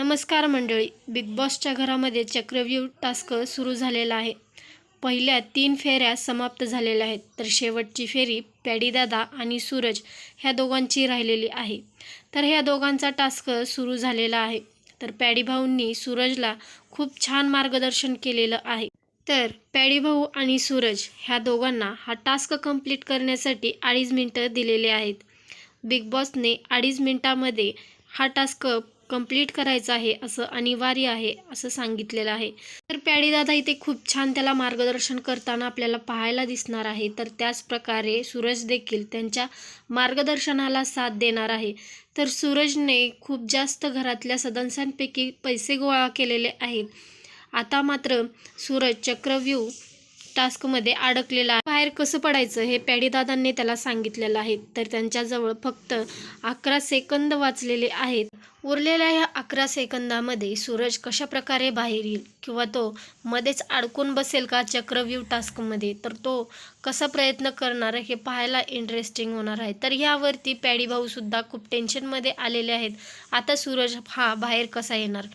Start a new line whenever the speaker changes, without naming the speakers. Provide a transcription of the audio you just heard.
नमस्कार मंडळी. बिग बॉसच्या घरामध्ये चक्रव्यूह टास्क सुरू झालेला आहे. पहिल्या तीन फेऱ्या समाप्त झालेल्या आहेत. तर शेवटची फेरी पॅडीदादा आणि सूरज ह्या दोघांची राहिलेली आहे. तर ह्या दोघांचा टास्क सुरू झालेला आहे. तर पॅडीभाऊंनी सूरजला खूप छान मार्गदर्शन केलेलं आहे. तर पॅडीभाऊ आणि सूरज ह्या दोघांना हा टास्क कंप्लीट करण्यासाठी अडीच मिनटं दिलेले आहेत. बिग बॉसने अडीच मिनटामध्ये हा टास्क कंप्लीट करायचं आहे असं अनिवार्य आहे असं सांगितलेलं आहे. तर पॅडीदादा इथे खूप छान त्याला मार्गदर्शन करताना आपल्याला पाहायला दिसणार आहे. तर त्याच प्रकारे सूरज देखील त्यांच्या मार्गदर्शनाला साथ देणार आहे. तर सूरजने खूप जास्त घरातल्या सदस्यांपैकी पैसे गोळा केलेले आहेत. आता मात्र सूरज चक्रव्यूह टास्कमध्ये अडकलेला आहे. बाहेर कसं पडायचं हे पॅडीदादांनी त्याला सांगितलेलं आहे. तर त्यांच्याजवळ फक्त अकरा सेकंद वाचलेले आहेत. उरलेल्या ह्या अकरा सेकंदामध्ये सूरज कशा प्रकारे बाहेर येईल किंवा तो मध्येच अडकून बसेल का चक्रव्यूह टास्कमध्ये? तर तो कसा प्रयत्न करणार हे पाहायला इंटरेस्टिंग होणार आहे. तर यावरती पॅडी भाऊसुद्धा खूप टेन्शनमध्ये आलेले आहेत. आता सूरज हा बाहेर कसा येणार?